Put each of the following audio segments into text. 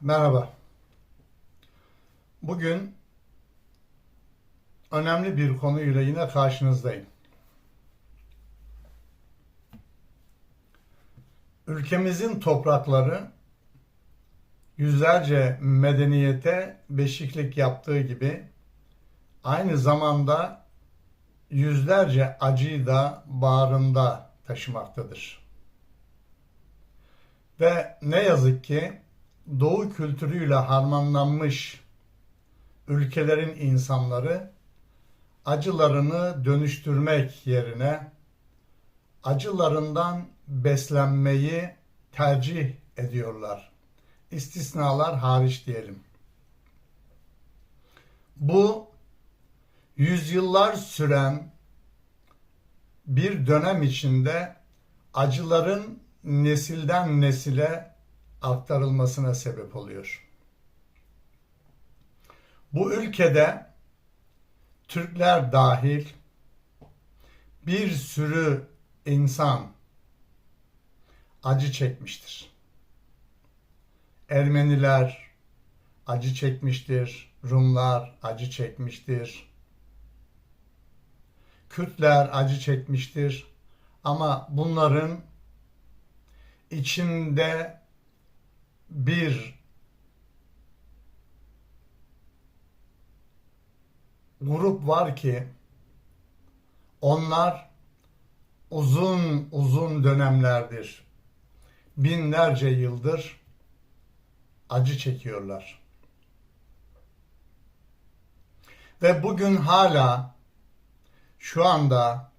Merhaba. Bugün önemli bir konuyla yine karşınızdayım. Ülkemizin toprakları yüzlerce medeniyete beşiklik yaptığı gibi aynı zamanda yüzlerce acıyı da bağrında taşımaktadır. Ve ne yazık ki Doğu kültürüyle harmanlanmış ülkelerin insanları acılarını dönüştürmek yerine acılarından beslenmeyi tercih ediyorlar. İstisnalar hariç diyelim. Bu yüzyıllar süren bir dönem içinde acıların nesilden nesile aktarılmasına sebep oluyor. Bu ülkede Türkler dahil bir sürü insan acı çekmiştir. Ermeniler acı çekmiştir, Rumlar acı çekmiştir. Kürtler acı çekmiştir. Ama bunların içinde bir grup var ki onlar uzun uzun dönemlerdir, binlerce yıldır acı çekiyorlar. Ve bugün hala şu anda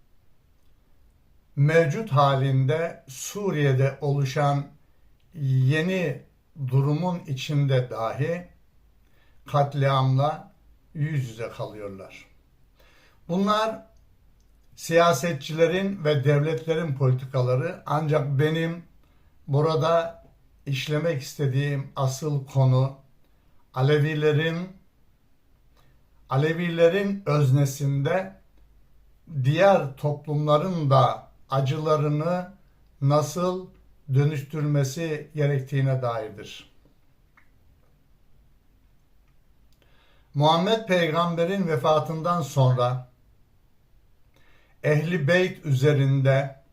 mevcut halinde Suriye'de oluşan yeni durumun içinde dahi katliamla yüz yüze kalıyorlar. Bunlar siyasetçilerin ve devletlerin politikaları ancak benim burada işlemek istediğim asıl konu Alevilerin Alevilerin öznesinde diğer toplumların da acılarını nasıl dönüştürmesi gerektiğine dairdir. Muhammed Peygamber'in vefatından sonra Ehli Beyt üzerinde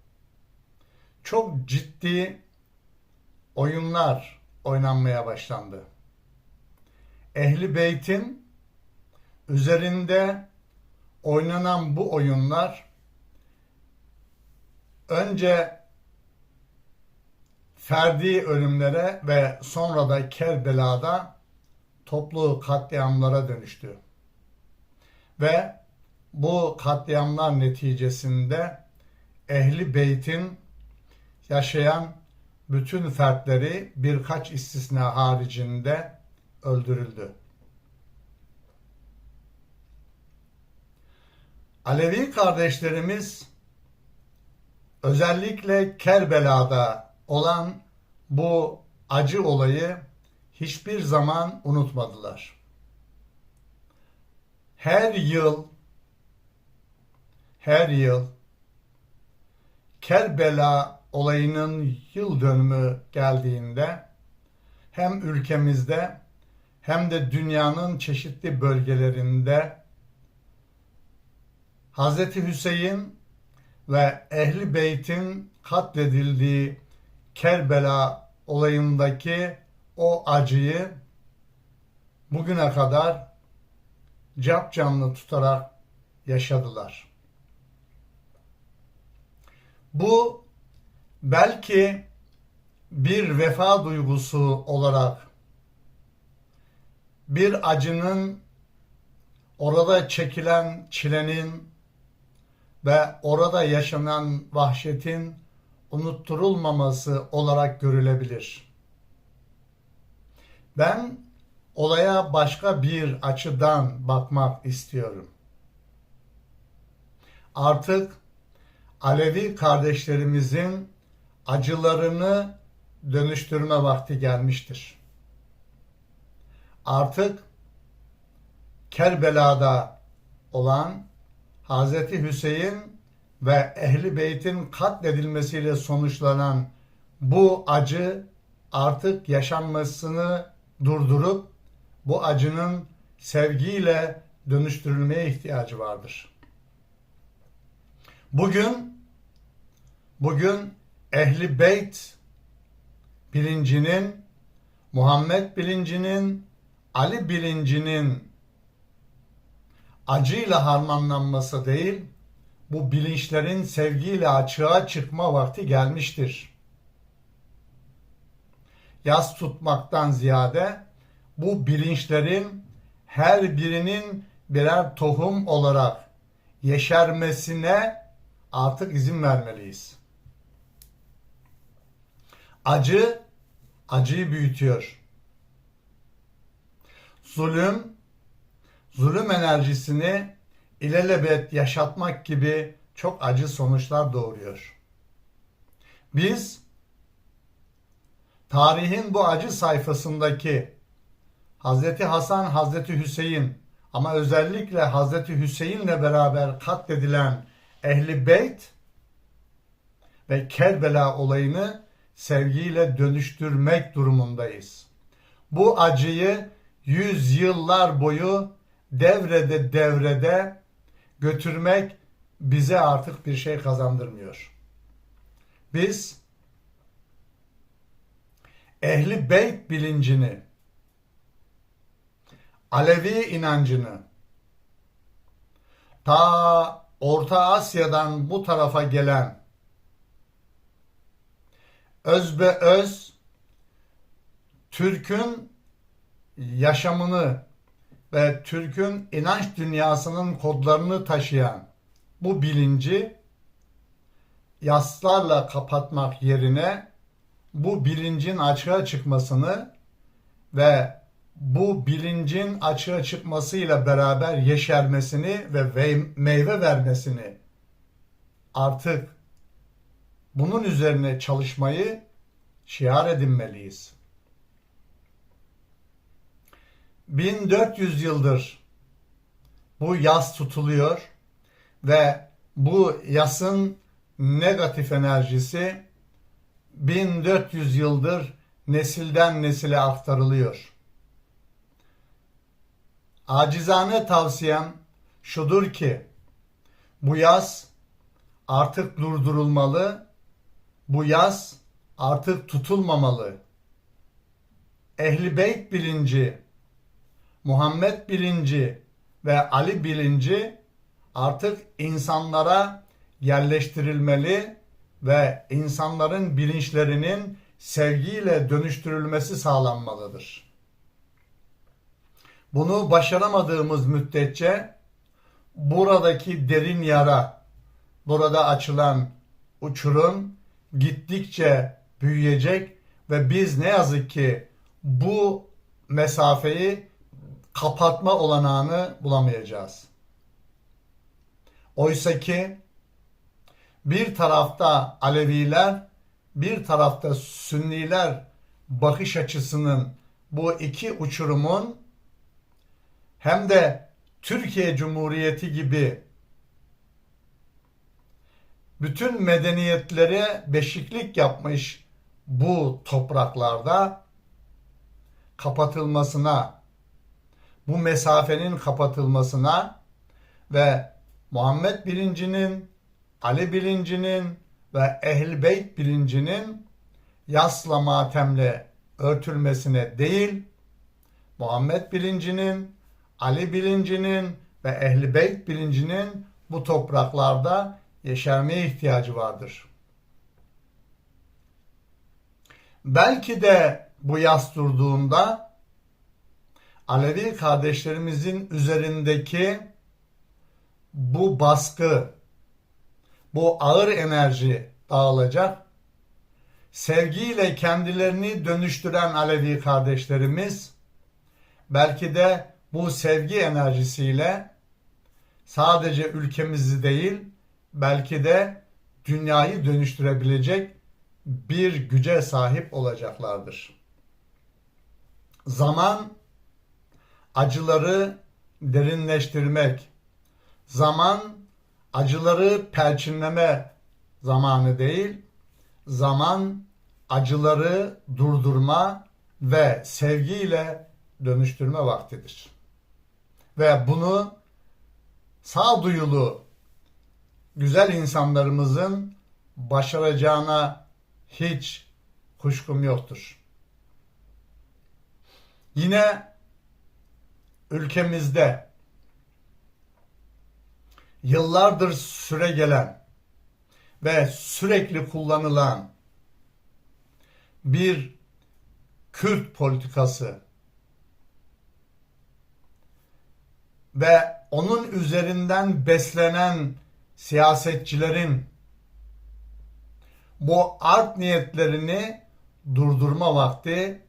çok ciddi oyunlar oynanmaya başlandı. Ehli Beyt'in üzerinde oynanan bu oyunlar önce ferdi ölümlere ve sonra da Kerbela'da toplu katliamlara dönüştü. Ve bu katliamlar neticesinde Ehli Beyt'in yaşayan bütün fertleri birkaç istisna haricinde öldürüldü. Alevi kardeşlerimiz özellikle Kerbela'da olan bu acı olayı hiçbir zaman unutmadılar. Her yıl her yıl Kerbela olayının yıl dönümü geldiğinde hem ülkemizde hem de dünyanın çeşitli bölgelerinde Hz. Hüseyin ve Ehli Beyt'in katledildiği Kerbela olayındaki o acıyı bugüne kadar cap canlı tutarak yaşadılar. Bu belki bir vefa duygusu olarak bir acının orada çekilen çilenin ve orada yaşanan vahşetin unutturulmaması olarak görülebilir. Ben olaya başka bir açıdan bakmak istiyorum. Artık Alevi kardeşlerimizin acılarını dönüştürme vakti gelmiştir. Artık Kerbela'da olan Hazreti Hüseyin ve Ehli Beyt'in katledilmesiyle sonuçlanan bu acı artık yaşanmasını durdurup bu acının sevgiyle dönüştürülmeye ihtiyacı vardır. Bugün bugün Ehli Beyt bilincinin Muhammed bilincinin Ali bilincinin acıyla harmanlanması değil, bu bilinçlerin sevgiyle açığa çıkma vakti gelmiştir. Yas tutmaktan ziyade bu bilinçlerin her birinin birer tohum olarak yeşermesine artık izin vermeliyiz. Acı acıyı büyütüyor. Zulüm zulüm enerjisini ilelebet yaşatmak gibi çok acı sonuçlar doğuruyor. Biz tarihin bu acı sayfasındaki Hazreti Hasan, Hazreti Hüseyin ama özellikle Hazreti Hüseyin'le beraber katledilen Ehli Beyt ve Kerbela olayını sevgiyle dönüştürmek durumundayız. Bu acıyı yüz yıllar boyu devrede devrede götürmek bize artık bir şey kazandırmıyor. Biz ehli beyt bilincini, Alevi inancını ta Orta Asya'dan bu tarafa gelen özbe öz Türk'ün yaşamını ve Türk'ün inanç dünyasının kodlarını taşıyan bu bilinci yaslarla kapatmak yerine bu bilincin açığa çıkmasını ve bu bilincin açığa çıkmasıyla beraber yeşermesini ve meyve vermesini artık bunun üzerine çalışmayı şiar edinmeliyiz. 1400 yıldır bu yas tutuluyor ve bu yasın negatif enerjisi 1400 yıldır nesilden nesile aktarılıyor. Acizane tavsiyem şudur ki bu yaz artık durdurulmalı, bu yaz artık tutulmamalı. Ehli beyt bilinci Muhammed bilinci ve Ali bilinci artık insanlara yerleştirilmeli ve insanların bilinçlerinin sevgiyle dönüştürülmesi sağlanmalıdır. Bunu başaramadığımız müddetçe buradaki derin yara, burada açılan uçurum gittikçe büyüyecek ve biz ne yazık ki bu mesafeyi kapatma olanağını bulamayacağız. Oysa ki bir tarafta Aleviler, bir tarafta Sünniler bakış açısının bu iki uçurumun hem de Türkiye Cumhuriyeti gibi bütün medeniyetlere beşiklik yapmış bu topraklarda kapatılmasına bu mesafenin kapatılmasına ve Muhammed bilincinin, Ali bilincinin ve Ehl Beyt bilincinin yasla matemle örtülmesine değil, Muhammed bilincinin, Ali bilincinin ve Ehl Beyt bilincinin bu topraklarda yeşermeye ihtiyacı vardır. Belki de bu yas durduğunda Alevi kardeşlerimizin üzerindeki bu baskı, bu ağır enerji dağılacak. Sevgiyle kendilerini dönüştüren Alevi kardeşlerimiz belki de bu sevgi enerjisiyle sadece ülkemizi değil belki de dünyayı dönüştürebilecek bir güce sahip olacaklardır. Zaman acıları derinleştirmek, zaman acıları perçinleme zamanı değil, zaman acıları durdurma, ve sevgiyle dönüştürme vaktidir. Ve bunu sağduyulu güzel insanlarımızın başaracağına hiç kuşkum yoktur. Yine ülkemizde yıllardır süre gelen ve sürekli kullanılan bir Kürt politikası ve onun üzerinden beslenen siyasetçilerin bu art niyetlerini durdurma vakti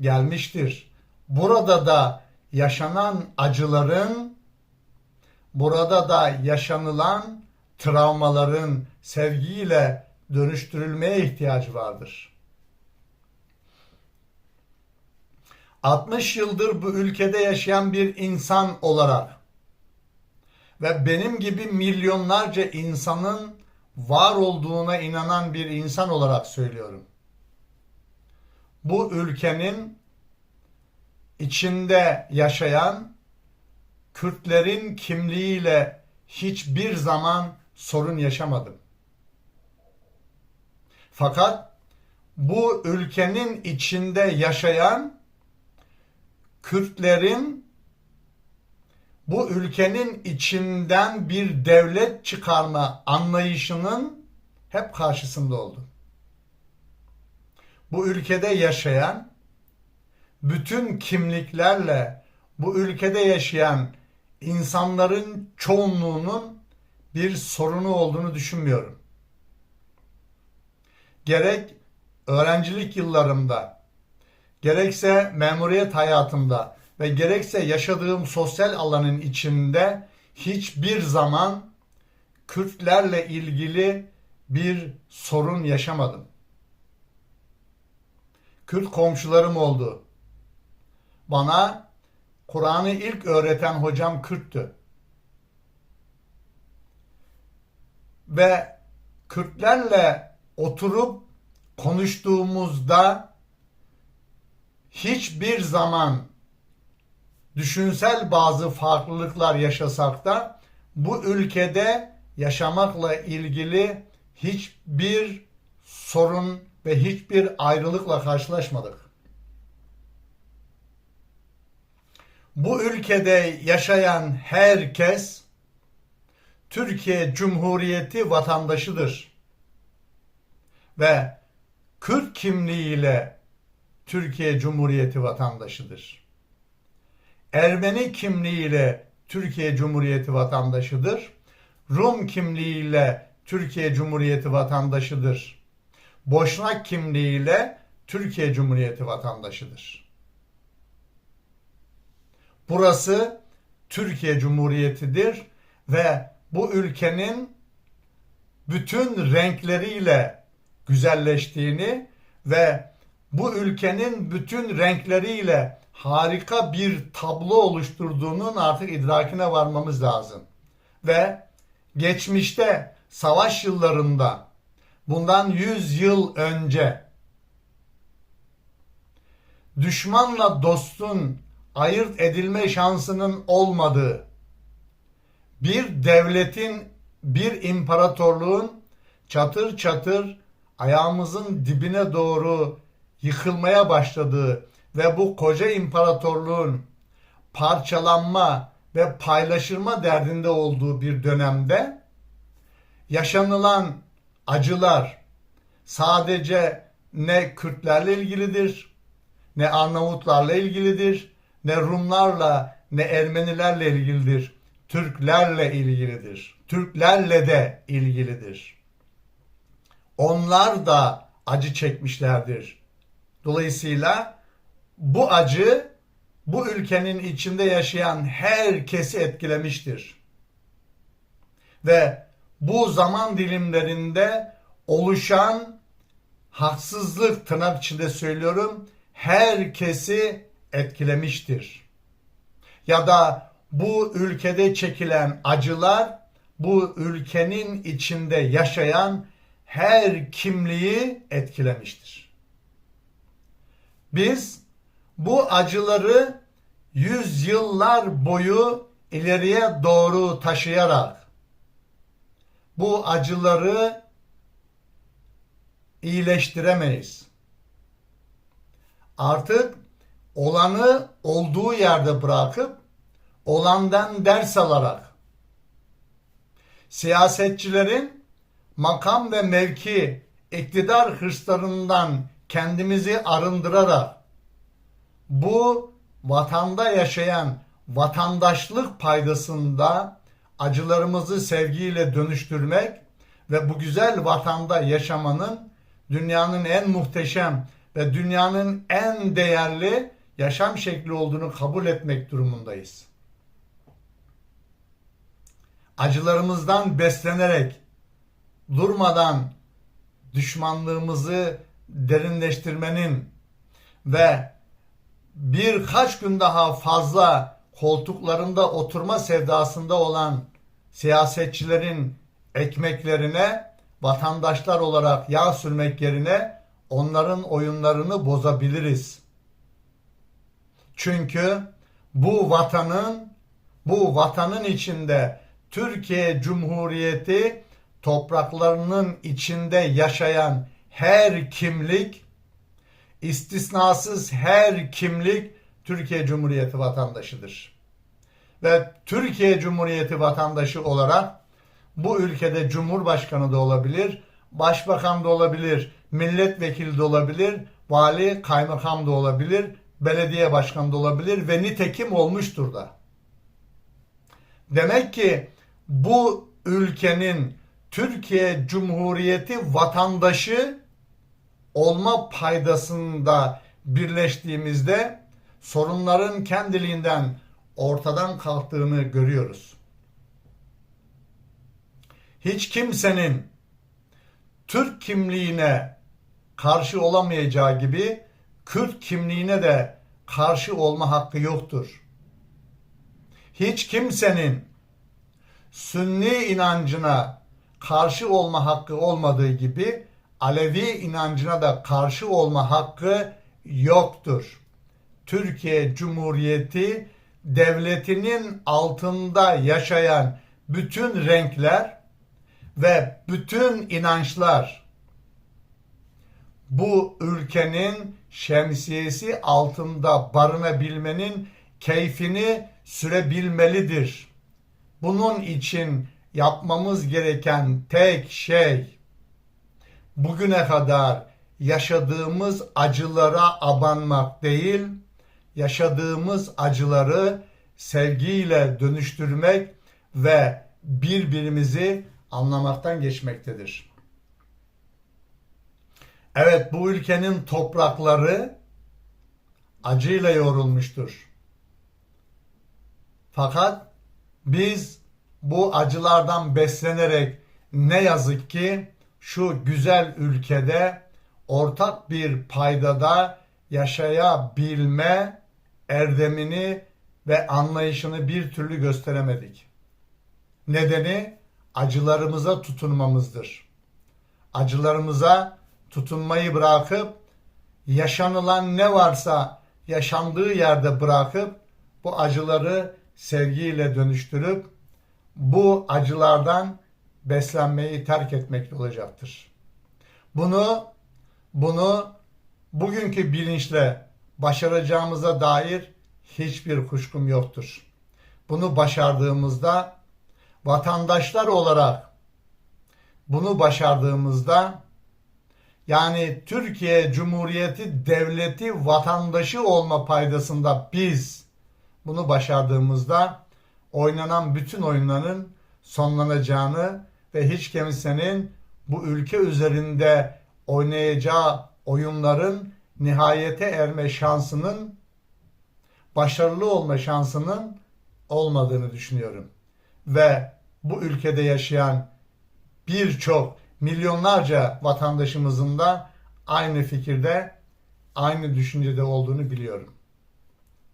gelmiştir. Burada da yaşanan acıların, burada da yaşanılan travmaların sevgiyle dönüştürülmeye ihtiyacı vardır. 60 yıldır bu ülkede yaşayan bir insan olarak ve benim gibi milyonlarca insanın var olduğuna inanan bir insan olarak söylüyorum. Bu ülkenin içinde yaşayan Kürtlerin kimliğiyle hiçbir zaman sorun yaşamadım. Fakat bu ülkenin içinde yaşayan Kürtlerin bu ülkenin içinden bir devlet çıkarma anlayışının hep karşısında oldu. Bu ülkede yaşayan bütün kimliklerle bu ülkede yaşayan insanların çoğunluğunun bir sorunu olduğunu düşünmüyorum. Gerek öğrencilik yıllarımda, gerekse memuriyet hayatımda ve gerekse yaşadığım sosyal alanın içinde hiçbir zaman Kürtlerle ilgili bir sorun yaşamadım. Kürt komşularım oldu. Bana Kur'an'ı ilk öğreten hocam Kürttü. Ve Kürtlerle oturup konuştuğumuzda hiçbir zaman düşünsel bazı farklılıklar yaşasak da bu ülkede yaşamakla ilgili hiçbir sorun ve hiçbir ayrılıkla karşılaşmadık. Bu ülkede yaşayan herkes Türkiye Cumhuriyeti vatandaşıdır. Ve Kürt kimliğiyle Türkiye Cumhuriyeti vatandaşıdır. Ermeni kimliğiyle Türkiye Cumhuriyeti vatandaşıdır. Rum kimliğiyle Türkiye Cumhuriyeti vatandaşıdır. Boşnak kimliğiyle Türkiye Cumhuriyeti vatandaşıdır. Burası Türkiye Cumhuriyeti'dir ve bu ülkenin bütün renkleriyle güzelleştiğini ve bu ülkenin bütün renkleriyle harika bir tablo oluşturduğunun artık idrakine varmamız lazım. Ve geçmişte savaş yıllarında bundan 100 yıl önce düşmanla dostun ayırt edilme şansının olmadığı bir devletin bir imparatorluğun çatır çatır ayağımızın dibine doğru yıkılmaya başladığı ve bu koca imparatorluğun parçalanma ve paylaşılma derdinde olduğu bir dönemde yaşanılan acılar sadece ne Kürtlerle ilgilidir, ne Arnavutlarla ilgilidir, ne Rumlarla, ne Ermenilerle ilgilidir. Türklerle ilgilidir. Türklerle de ilgilidir. Onlar da acı çekmişlerdir. Dolayısıyla bu acı bu ülkenin içinde yaşayan herkesi etkilemiştir. Ve bu zaman dilimlerinde oluşan haksızlık tırnak içinde söylüyorum herkesi etkilemiştir. Ya da bu ülkede çekilen acılar bu ülkenin içinde yaşayan her kimliği etkilemiştir. Biz bu acıları yüzyıllar boyu ileriye doğru taşıyarak bu acıları iyileştiremeyiz. Artık olanı olduğu yerde bırakıp olandan ders alarak siyasetçilerin makam ve mevki iktidar hırslarından kendimizi arındırarak bu vatanda yaşayan vatandaşlık paydasında acılarımızı sevgiyle dönüştürmek ve bu güzel vatanda yaşamanın dünyanın en muhteşem ve dünyanın en değerli yaşam şekli olduğunu kabul etmek durumundayız. Acılarımızdan beslenerek durmadan düşmanlığımızı derinleştirmenin ve birkaç gün daha fazla koltuklarında oturma sevdasında olan siyasetçilerin ekmeklerine vatandaşlar olarak yağ sürmek yerine onların oyunlarını bozabiliriz. Çünkü bu vatanın bu vatanın içinde Türkiye Cumhuriyeti topraklarının içinde yaşayan her kimlik istisnasız her kimlik Türkiye Cumhuriyeti vatandaşıdır. Ve Türkiye Cumhuriyeti vatandaşı olarak bu ülkede Cumhurbaşkanı da olabilir, Başbakan da olabilir, milletvekili de olabilir, vali, kaymakam da olabilir, belediye başkanı da olabilir ve nitekim olmuştur da. Demek ki bu ülkenin Türkiye Cumhuriyeti vatandaşı olma paydasında birleştiğimizde sorunların kendiliğinden ortadan kalktığını görüyoruz. Hiç kimsenin Türk kimliğine karşı olamayacağı gibi Kürt kimliğine de karşı olma hakkı yoktur. Hiç kimsenin Sünni inancına karşı olma hakkı olmadığı gibi Alevi inancına da karşı olma hakkı yoktur. Türkiye Cumhuriyeti devletinin altında yaşayan bütün renkler ve bütün inançlar bu ülkenin şemsiyesi altında barınabilmenin keyfini sürebilmelidir. Bunun için yapmamız gereken tek şey bugüne kadar yaşadığımız acılara abanmak değil, yaşadığımız acıları sevgiyle dönüştürmek ve birbirimizi anlamaktan geçmektedir. Evet bu ülkenin toprakları acıyla yoğrulmuştur. Fakat biz bu acılardan beslenerek ne yazık ki şu güzel ülkede ortak bir paydada yaşayabilme erdemini ve anlayışını bir türlü gösteremedik. Nedeni acılarımıza tutunmamızdır. Acılarımıza tutunmayı bırakıp yaşanılan ne varsa yaşandığı yerde bırakıp bu acıları sevgiyle dönüştürüp bu acılardan beslenmeyi terk etmekte olacaktır. Bunu bunu bugünkü bilinçle başaracağımıza dair hiçbir kuşkum yoktur. Bunu başardığımızda vatandaşlar olarak bunu başardığımızda yani Türkiye Cumhuriyeti devleti vatandaşı olma paydasında biz bunu başardığımızda oynanan bütün oyunların sonlanacağını ve hiç kimsenin bu ülke üzerinde oynayacağı oyunların nihayete erme şansının başarılı olma şansının olmadığını düşünüyorum. Ve bu ülkede yaşayan birçok milyonlarca vatandaşımızın da aynı fikirde, aynı düşüncede olduğunu biliyorum.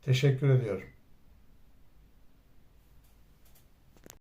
Teşekkür ediyorum.